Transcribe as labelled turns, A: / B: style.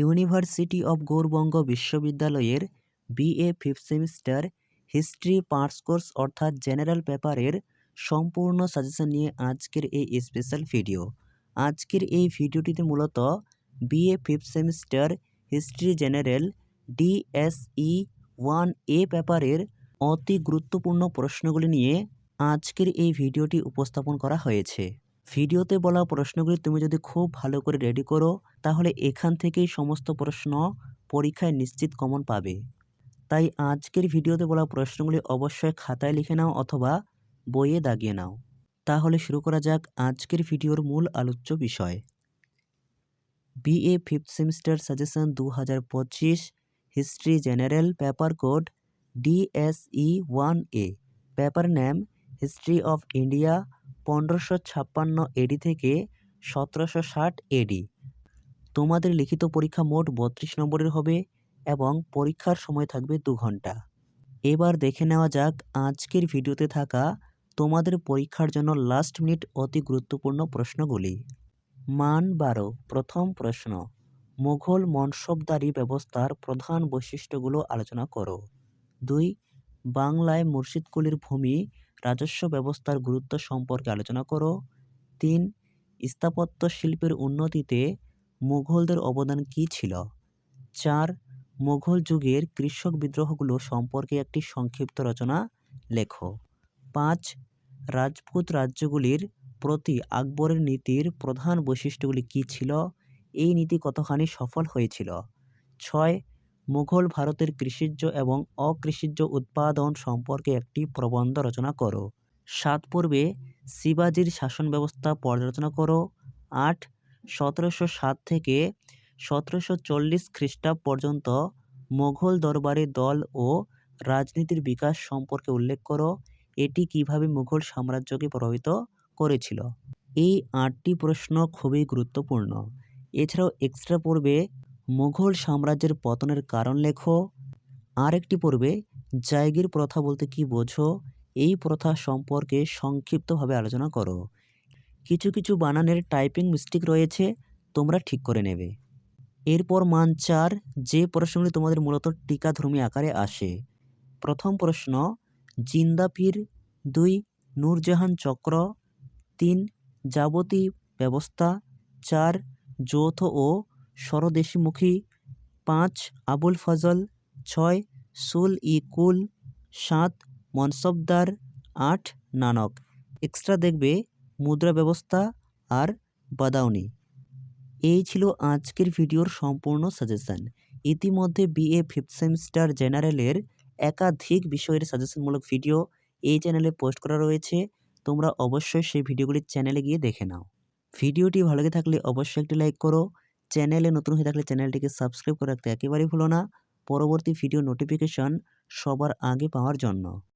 A: University of Gour Banga বিশ্ববিদ্যালয়ের BA fifth semester history parts course অর্থাৎ general পেপারের সম্পূর্ণ সাজেশন নিয়ে আজকের এই স্পেশাল ভিডিও আজকের এই ভিডিওটিতে মূলত BA fifth semester history general DSE one A পেপারের অতি গুরুত্বপূর্ণ প্রশ্নগুলি নিয়ে আজকের এই ভিডিওটি উপস্থাপন করা হয়েছে। ভিডিওতে বলা প্রশ্নগুলি তুমি যদি খুব ভালো করে রেডি করো, তাহলে এখান থেকেই সমস্ত প্রশ্ন পরীক্ষায় নিশ্চিত কমন পাবে। তাই আজকের ভিডিওতে বলা প্রশ্নগুলি অবশ্যই খাতায় লিখে নাও অথবা বইয়ে দাগিয়ে নাও। তাহলে শুরু করা যাক আজকের ভিডিওর মূল আলোচ্য বিষয়। বিএ ফিফথ সেমিস্টার সাজেশন দু হাজার পঁচিশ history general paper code DSE one A paper name history of India পনেরোশো ছাপ্পান্ন এডি থেকে সতেরোশো ষাট এডি তোমাদের লিখিত পরীক্ষা মোট বত্রিশ নম্বরের হবে এবং পরীক্ষার সময় থাকবে দু ঘণ্টা। এবার দেখে নেওয়া যাক আজকের ভিডিওতে থাকা তোমাদের পরীক্ষার জন্য লাস্ট মিনিট অতি গুরুত্বপূর্ণ প্রশ্নগুলি। মান বারো, প্রথম প্রশ্ন, মুঘল মনসবদারি ব্যবস্থার প্রধান বৈশিষ্ট্যগুলো আলোচনা করো। দুই, বাংলায় মুর্শিদকুলির ভূমি রাজস্ব ব্যবস্থার গুরুত্ব সম্পর্কে আলোচনা করো। তিন, স্থাপত্য শিল্পের উন্নতিতে মুঘলদের অবদান কী ছিল? চার, মুঘল যুগের কৃষক বিদ্রোহগুলো সম্পর্কে একটি সংক্ষিপ্ত রচনা লেখো। পাঁচ, রাজপুত রাজ্যগুলির প্রতি আকবরের নীতির প্রধান বৈশিষ্ট্যগুলি কী ছিল? এই নীতি কতখানি সফল হয়েছিল? ছয় মুঘল ভারতের কৃষিজ এবং অকৃষিজ উৎপাদন সম্পর্কে একটি প্রবন্ধ রচনা করো। সাত পূর্বে শিবাজির শাসন ব্যবস্থা পর্যালোচনা করো। আট, সতেরোশো সাত থেকে সতেরোশো চল্লিশ খ্রিস্টাব্দ পর্যন্ত মোঘল দরবারে দল ও রাজনীতির বিকাশ সম্পর্কে উল্লেখ করো। এটি কীভাবে মুঘল সাম্রাজ্যকে প্রভাবিত করেছিল? এই আটটি প্রশ্ন খুবই গুরুত্বপূর্ণ। এছাড়াও এক্সট্রা পড়বে মুঘল সাম্রাজ্যের পতনের কারণ লেখো। আরেকটি পড়বে জায়গির প্রথা বলতে কি বোঝো, এই প্রথা সম্পর্কে সংক্ষিপ্তভাবে আলোচনা করো। কিছু কিছু বানানের টাইপিং মিস্টেক রয়েছে, তোমরা ঠিক করে নেবে। এরপর মান চার, যে প্রশ্নগুলি তোমাদের মূলত টিকাধর্মী আকারে আসে। প্রথম প্রশ্ন জিন্দাপির দুই, নূরজাহান চক্র, তিন যাবতী ব্যবস্থা, চার, যৌথ ও স্বরদেশীমুখী পাঁচ, আবুল ফজল ছয়, সুল ই কুল সাত, মনসবদার আট নানক এক্সট্রা দেখবে মুদ্রা ব্যবস্থা আর বাদাউনি। এই ছিল আজকের ভিডিওর সম্পূর্ণ সাজেশান। ইতিমধ্যে বিএ ফিফথ সেমিস্টার জেনারেলের একাধিক বিষয়ের সাজেশনমূলক ভিডিও এই চ্যানেলে পোস্ট করা রয়েছে। তোমরা অবশ্যই সেই ভিডিওগুলি চ্যানেলে গিয়ে দেখে নাও। ভিডিওটি ভালো লেগে থাকলে অবশ্যই একটি লাইক করো চ্যানেলে নতুন হয়ে থাকলে চ্যানেলটিকে সাবস্ক্রাইব করে রাখতে একেবারেই ভুলো না। পরবর্তী ভিডিও নোটিফিকেশন সবার আগে পাওয়ার জন্য।